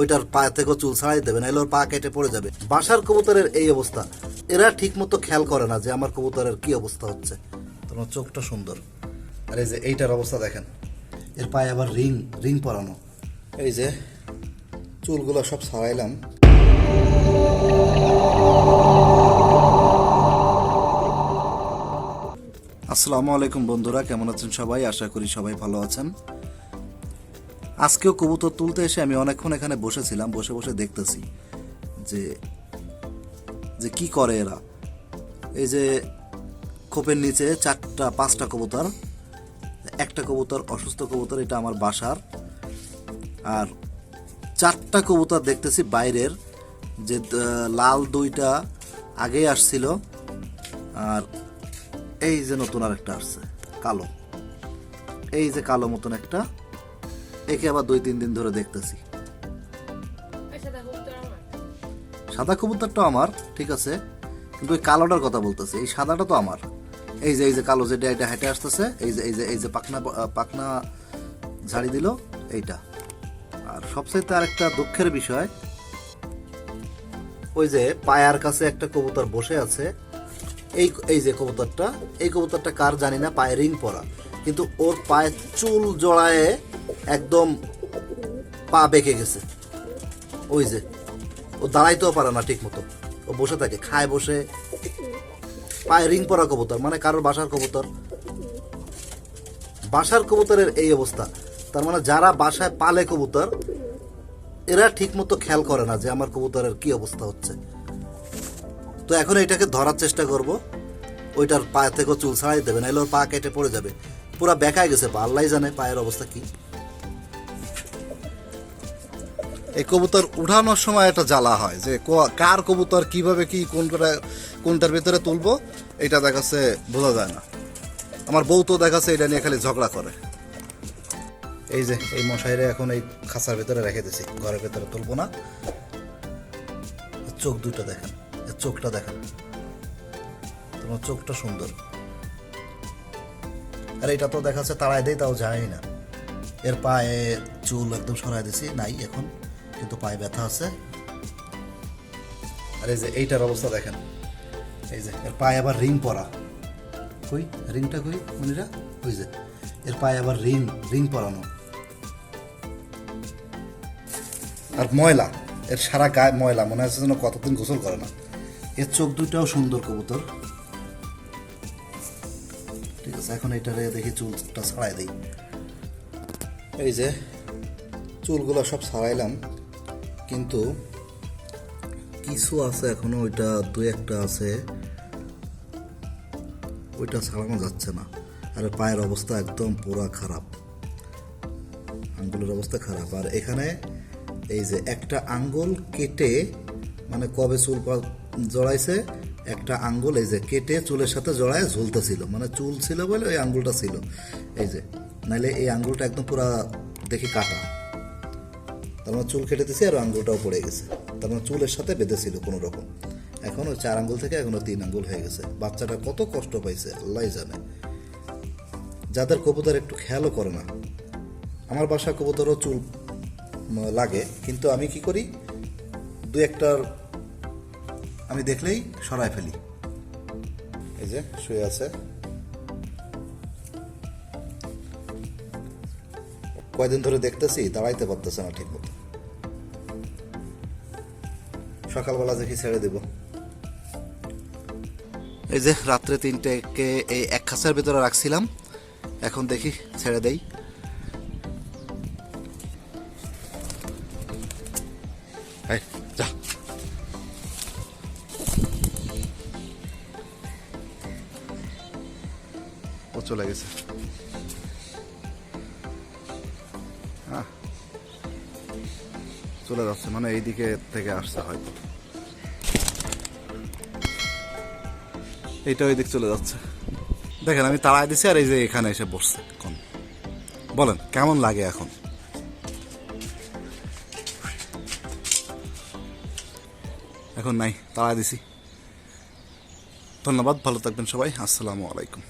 ওইটার পা থেকেও চুল ছাড়াই দেবে, নাহলে ওর পা কেটে পড়ে যাবে। বাসার কবুতরের এই অবস্থা। এরা ঠিক মতো খেয়াল করে না যে আমার কবুতরের কি অবস্থা হচ্ছে। তোমার চোখটা সুন্দর। আর এই যে এইটার অবস্থা দেখেন। এর পায়ে আবার রিং রিং পরানো। এই যে চুলগুলো সব ছাড়াইলাম। আসসালামু আলাইকুম বন্ধুরা, কেমন আছেন সবাই? আশা করি সবাই ভালো আছেন। আজকেও কবুতর তুলতে এসে আমি অনেকক্ষণ এখানে বসেছিলাম, বসে বসে দেখতেছি যে যে কি করে এরা। এই যে খোপের নিচে চারটা, পাঁচটা কবুতর, একটা কবুতর অসুস্থ কবুতর, এটা আমার বাসার। আর চারটা কবুতর দেখতেছি বাইরের, যে লাল দুইটা আগেই আসছিল, আর এই যে নতুন আর একটা আসছে, কালো। এই যে কালো মতন একটা একে আবার দুই তিন দিন ধরে দেখতেছি। আচ্ছা সাদা কবুতরটা আমার ঠিক আছে? কিন্তু ওই কালোটার কথা বলতেছি এই সাদাটা তো আমার। এই যে এই যে কালো যেটা এটা হেঁটে আসতেছে এই যে এই যে এই যে পাখনা পাখনা ঝাড়ি দিল এইটা। আর সবচাইতে আরেকটা দুঃখের বিষয় ওই যে পায়ার কাছে একটা কবুতর বসে আছে এই এই যে কবুতরটা এই কবুতরটা কার জানি না পায়ে রিং পরা। কিন্তু ওর পায়ে চুল জড়ায় একদম পা বেঁকে গেছে। ওই যে, ও দাঁড়াইতেও পারে না ঠিক মতো ও বসে থাকে, খায় বসে। পায়ে রিং পরা কবুতর মানে কারোর বাসার কবুতর। বাসার কবুতরের এই অবস্থা। তার মানে যারা বাসায় পালে কবুতর, এরা ঠিক মতো খেয়াল করে না যে আমার কবুতরের কি অবস্থা হচ্ছে। তো এখন এটাকে ধরার চেষ্টা করব। ওইটার পা থেকেও চুল ছাড়াই দেবে, নাহলে ওর পা কেটে পড়ে যাবে। পুরা বেকায় গেছে পা আল্লাহ জানে পায়ের অবস্থা কি। এই কবুতর উঠানোর সময় একটা জ্বালা হয় যে কার কবুতর কীভাবে কি কোনটা কোনটার ভিতরে তুলবো এটা দেখাচ্ছে, বোঝা যায় না। আমার বউ তো দেখাচ্ছে, এটা নিয়ে খালি ঝগড়া করে। এই যে, এই মশাইরে এখন এই খাঁচার ভিতরে রেখে দিছি, ঘরের ভিতরে তুলবো না। চোখ দুটো দেখেন চোখটা দেখেন। তোমার চোখটা সুন্দর। আর এটা তো দেখাচ্ছে তাড়াই দেয়, তাও যায় না। এর পায়ে চুল একদম সরাই দিছি, নাই এখন। কিন্তু পায়ে ব্যথা আছে। আর এই যে এইটার অবস্থা দেখেন। এই যে, এর পায়ে আবার রিং পরা। কই? রিংটা কই? মনিরা? ওই যে, এর পায়ে আবার রিং রিং পরানো। আর ময়লা, এর সারা গায়ে ময়লা, মনে হচ্ছে যেন কতদিন গোসল করে না। এর চোখ দুটাও সুন্দর, কবুতর। ঠিক আছে, এখন এটারে দেখি চুলটা ছাড়াই দিই। এই যে, চুলগুলো সব ছাড়াইলাম। কিন্তু কিছু আছে এখনও, ওইটা দু একটা আছে। ওইটা ছাড়ানো যাচ্ছে না। আর পায়ের অবস্থা একদম পুরা খারাপ। আঙ্গুলের অবস্থা খারাপ। আর এখানে এই যে একটা আঙ্গুল কেটে মানে কবে চুল জড়াইছে, একটা আঙ্গুল এই যে কেটে চুলের সাথে জড়ায় ঝুলতেছিল। মানে চুল ছিল বলে ওই আঙ্গুলটা ছিল। এই যে, নাইলে এই আঙ্গুলটা একদম পুরা দেখি কাটা। তার মানে চুল কেটে দিছি আর আঙ্গুলটাও পড়ে গেছে। তার মানে চুলের সাথে বেঁধেছিল কোনো রকম। এখন ওই চার আঙ্গুল থেকে এখনও তিন আঙ্গুল হয়ে গেছে। বাচ্চাটা কত কষ্ট পাইছে আল্লাহ জানে। যাদের কবুতর একটু খেয়ালও করে না। আমার বাসা কবুতরও চুল লাগে, কিন্তু আমি কি করি? দু একটার আমি দেখলেই সরাই ফেলি। এই যে, শুয়ে আছে। কয়দিন ধরে দেখতেছি দাঁড়াইতে পারতেছে না ঠিক মতো। সকালবেলা দেখি ছেড়ে দেব। এই যে রাত্রে তিনটেকে এই এক খাঁচার ভিতরে রাখছিলাম। এখন দেখি ছেড়ে দেই। যা। ও চলে গেছে। চলে যাচ্ছে মানে এই দিকে থেকে আসছে হয়তো। এইটা ওই দিক চলে যাচ্ছে। দেখেন, আমি তাড়াই দিছি আর এই যে এখানে এসে বসছে এখন। বলেন, কেমন লাগে এখন? এখন নাই তাড়াই দিছি। ধন্যবাদ, ভালো থাকবেন সবাই। আসসালামু আলাইকুম।